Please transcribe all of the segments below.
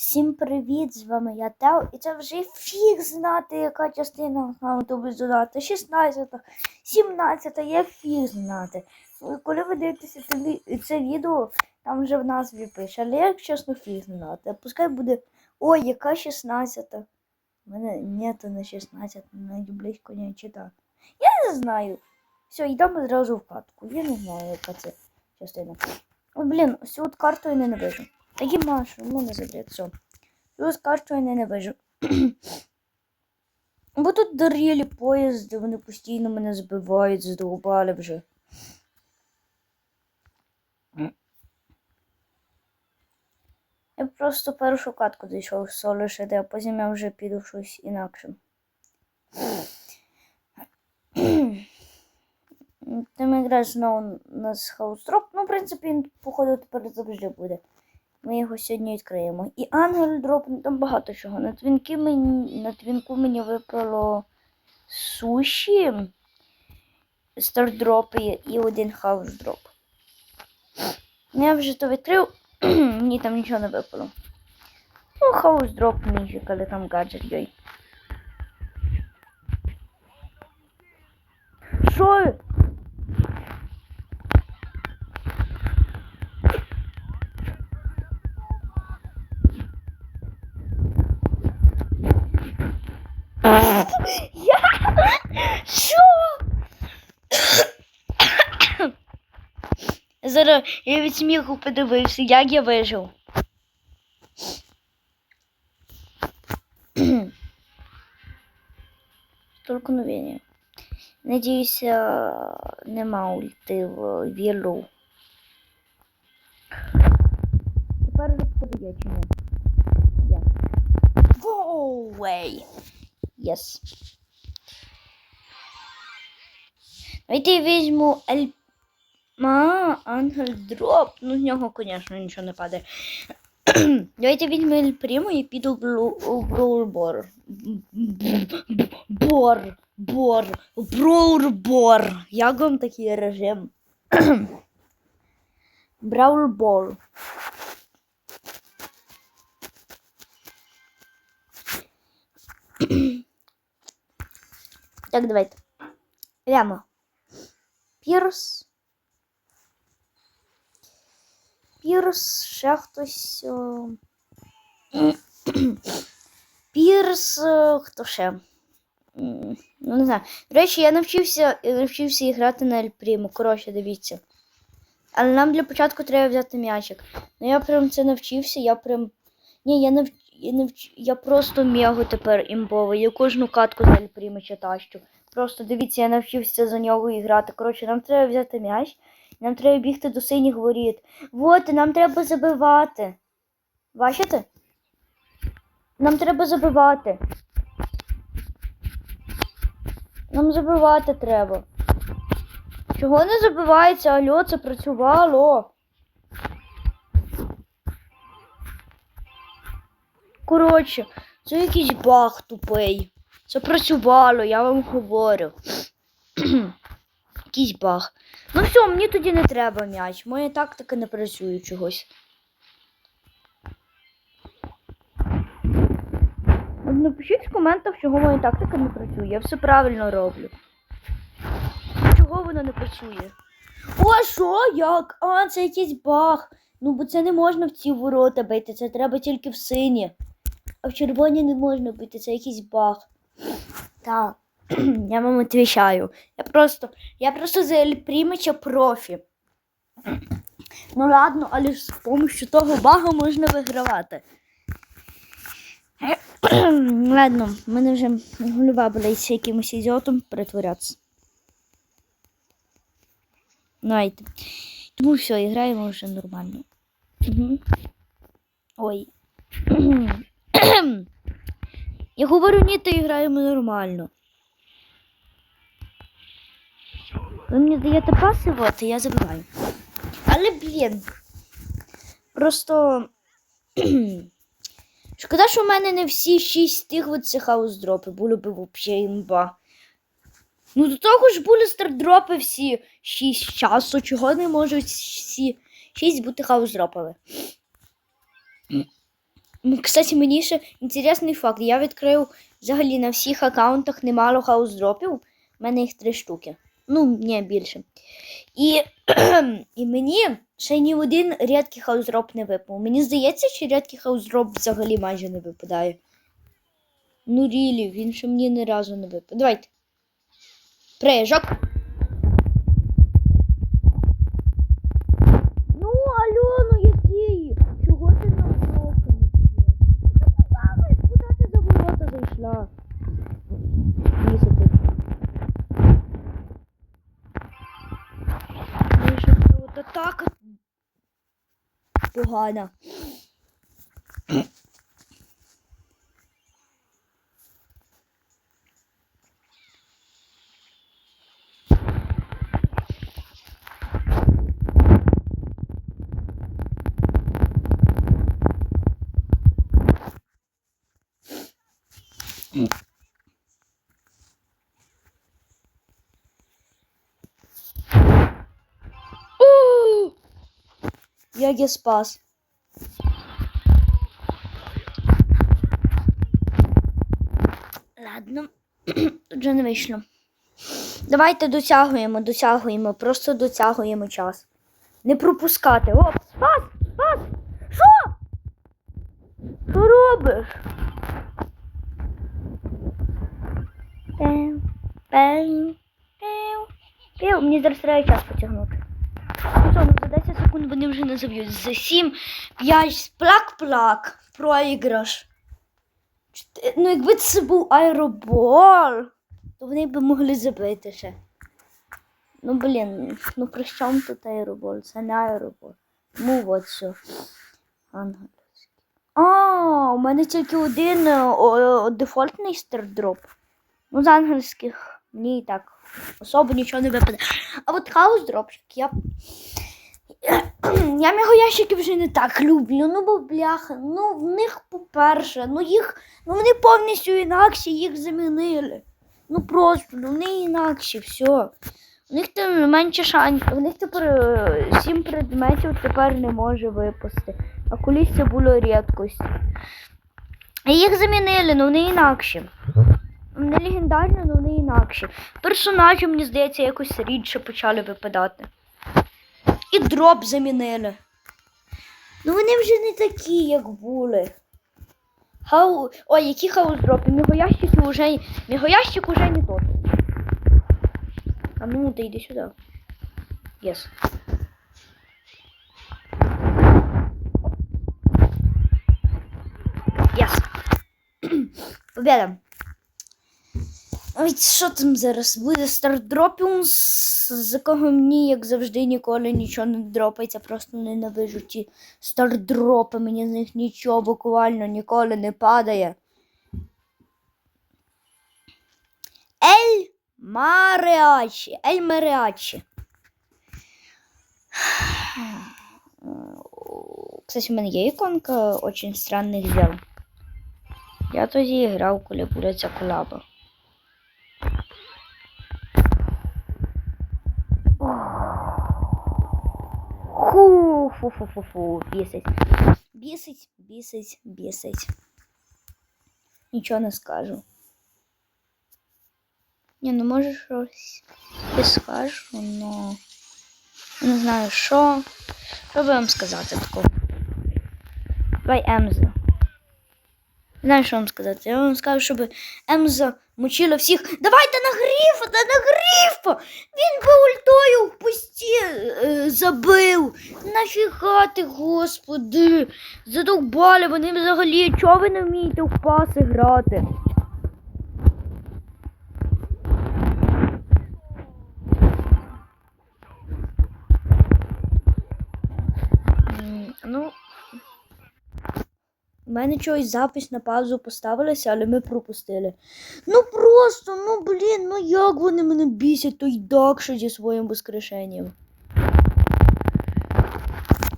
Всім привіт! З вами я Тео, і це вже фіг знати, яка частина аккаунту буде додати. 16, 17, я фіг знати. Ну, Коли ви дивитеся це, відео, там вже в назві пише, але я, чесно, фіг знати. Пускай буде. Ой, яка 16. У мене ні, то не 16, навіть близько не читав. Я не знаю. Все, йдемо зразу в катку. Я не знаю, яка це частина. О, блін, цю от карту я не набежу. Такі машу, ну не забред, все. Цю з карту я не набежу. Бо тут дорілі поїзди, вони постійно мене збивають, задовбали вже. Я просто першу катку дійшов соло лишити, а потім я вже піду в щось інакше. Там якраз знову у нас хаусдроп. Ну, в принципі, походу, тепер завжди буде. Ми його сьогодні відкриємо. І ангел дроп, ну там багато чого. На твінки мені, на твінку мені випало суші, стардропи і один хаус дроп. Ну, Я вже то відкрив, мені там нічого не випало. Ну, хаус дроп міфік, але там гаджет йой. Що? Я? Що? Зараз я від сміху подивився, як я вижив. Столкновення. Надіюся, нема ульти в віллу. Тепер походу я чи ні? Я. Go away. Yes. Давайте візьму Ель... А, Ангел Дроп. Ну, з нього, звісно, нічого не падає. Давайте візьму Ель Примо і піду в Блу- у Броур Бор. Бор. Бор. Броур Бор. Як вам такий режим? Браул Бор. Так, давайте. Прямо. Пірс. Пірс, ще хтось. о. Пірс, е, хто ще? Ну, не знаю. До речі, я навчився, я навчився грати на Ель Пріму. Коротше, дивіться. Але нам для початку треба взяти м'ячик. Ну я прям це навчився, я прям. Ні, я навч... я, навч... я просто мегу тепер імбовий. Я кожну катку з Ель Прімича тащу. Просто дивіться, я навчився за нього і грати. Коротше, нам треба взяти м'яч, нам треба бігти до синіх воріт. Вот, нам треба забивати. Бачите? Нам треба забивати. Нам забивати треба. Чого не забивається? Алло, це працювало. Коротше, це якийсь баг тупий. Це працювало, я вам говорю. Якийсь баг. Ну все, мені тоді не треба м'яч. Моя тактика не працює чогось. Напишіть в коментах, чого моя тактика не працює. Я все правильно роблю. Чого вона не працює? О, що? Як? А, це якийсь баг. Ну, бо це не можна в ці ворота бити, це треба тільки в сині. А в червоні не можна бити, це якийсь баг. Так, я вам відповідаю. Я просто, я просто за Ельпрімича профі. Ну ладно, але з допомогою того бага можна вигравати. Ладно, в мене вже голова болить якимось ідіотом перетворятися. Знаєте. Тому все, граємо вже нормально. Угу. Ой. Я говорю, ні, то граємо нормально. Ви мені даєте паси, от, і я забиваю. Але, блін. Просто. Шкода, що в мене не всі шість тих от цих хаус-дропи, було б взагалі імба. Ну до того ж були стардропи всі шість часу, чого не можуть всі шість бути хаус-дропами. М, Кстати, мені ще інтересний факт. Я відкрив взагалі на всіх аккаунтах немало хаус-дропів. У мене їх три штуки. Ну, ні, більше. І, і мені ще ні один рідкий хаус-дроп не випав. Мені здається, що рідкий хаус-дроп взагалі майже не випадає. Ну, рілі, він ще мені ні разу не випав. Давайте. Прижок. Погано. У! Як я спас. Ладно, вже не вийшло. Давайте дотягуємо, дотягуємо, просто дотягуємо час. Не пропускати. О, спас! Спас! Що? Що робиш? Пев, пев, пев. Мені зараз треба час потягнути. Ну за 10 секунд вони вже не. За 7, 5, плак-плак, проіграш. Ну, якби це був аеробол, то вони б могли забити ще. Ну, блін, ну при чому тут аеробол? Це не аеробол. Ну, от. Ангельський. А, у мене тільки один е, о, о, дефолтний стардроп. Ну, з ангельських мені і так особо нічого не випаде. А от хаус дропчик я. Я мегоящики вже не так люблю. Ну, бо бляха, ну в них, по-перше, ну їх, ну вони повністю інакші, їх замінили. Ну просто, ну вони інакші, все. У них там менше шансів. У них тепер е, сім предметів тепер не може випасти. А колись це було рідкость. Їх замінили, ну вони інакші. Легендарні, але вони інакші. Персонажі, мені здається, якось рідше почали випадати. І дроп замінили. Ну вони вже не такі, як були. Хау... Ой, які хаус дропи? Мігоящики вже. Мігоящик уже не тот. А ну ти йди сюди. Єс. Єс. Победа. Ой, що там зараз буде стардропіум, з якого мені, як завжди, ніколи нічого не дропається, просто ненавижу ті стардропи, мені з них нічого буквально ніколи не падає. Ель Мареачі. Ель Мареачі. Кстати, у мене є іконка очень странних дел. Я тоді грав, коли буде ця колаба. Фу, фу, фу, фу, фу, бісить. Бісить, бісить, бісить. Нічого не скажу. Ні, ну може щось і скажу, но не знаю що. Що би вам сказати такого? Давай Емза. Не знаю, що вам сказати. Я вам скажу, щоб Емза мучила всіх. Давайте на грифа, да на грифа! Він би ультою в пусті е, забив. Нафіга ти, господи. Задовбали, вони взагалі, чого ви не вмієте в паси грати? М, Ну, у мене чогось запис на паузу поставилися, але ми пропустили. Ну просто, ну блін, ну як вони мене бісять, той Дакша зі своїм воскрешенням.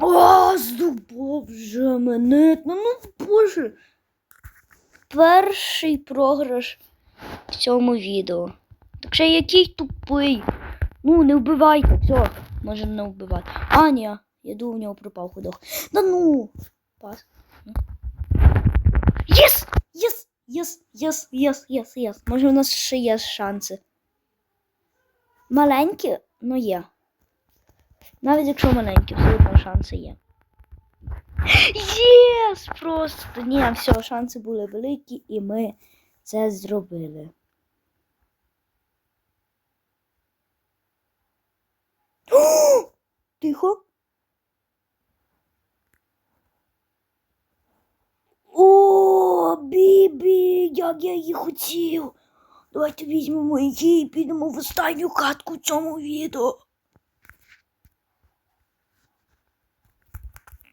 О, здобув вже мене. Ну, ну боже. Перший програш в цьому відео. Так що який тупий. Ну, не вбивайте, все, може не вбивати. А, ні, я думав, у нього пропав ходок. Да ну. Пас. Ну. Єс, єс, єс, єс, єс. Може, у нас ще є шанси. Маленькі, ну є. Навіть якщо маленькі, все шанси є. Єс! Просто ні, все, шанси були великі, і ми це зробили. Тихо. О, Бібі, як я її хотів. Давайте візьмемо її і підемо в останню катку в цьому відео.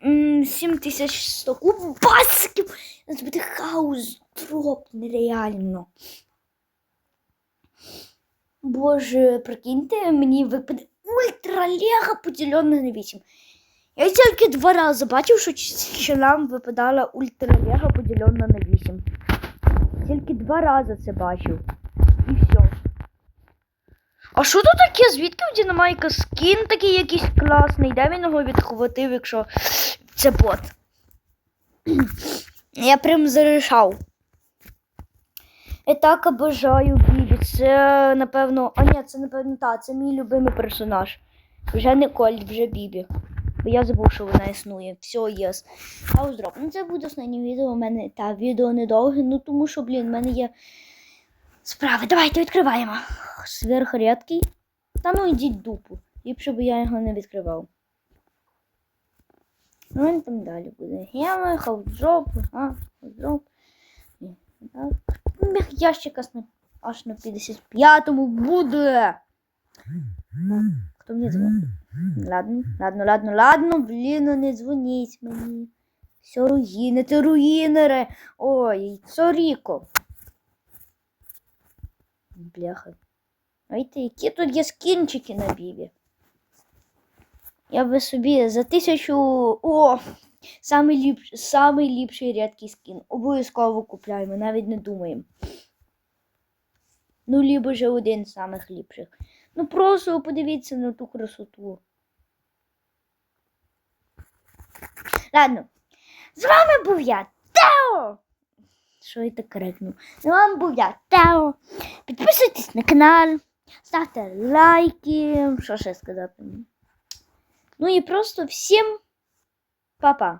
М, 7100 кубасиків. Це буде хаос дроп нереально. Боже, прикиньте, мені випаде ультра лего поділене на 8. Я тільки два рази бачив, що нам випадала ультра лего поділена на 8. Тільки два рази це бачив. І все. А що тут таке? Звідки в Дінамайка скін такий якийсь класний? Де він його відхватив, якщо це бот? Я прям зарішав. Я так обожаю Бібі. Це, напевно. А ні, це напевно та, це мій любимий персонаж. Вже не Кольт, вже Бібі. Я забув, що вона існує. Все, єс. Хаус дроп. Ну це буде останнє відео. У мене та відео недовге, ну тому що, блін, в мене є справи. Давайте відкриваємо. Сверхрядкий. Та ну йдіть дупу. Ліпше б я його не відкривав. Ну, він там далі буде. Геми, хаусдроп, а, хаусдроп. Ні, Так. Ящик аж на, аж на 55-му буде. Хто мені дзвонить? Ладно, ладно, ладно, ладно, блін, ну не дзвоніть мені. Все руїни, ти руїнере. Ой, соріко. Бляха. Знаєте, які тут є скінчики на бібі? Я би собі за тисячу. О! Самий, ліпш... Самий ліпший рідкий скін. Обов'язково купляємо, навіть не думаємо. Ну, лібо же один з самих. Ну просто подивіться на ту красоту. Ладно. З вами був я, Тео! Що я так крикнув? З вами був я, Тео. Підписуйтесь на канал, ставте лайки. Що ще сказати? Ну і просто всім па-па.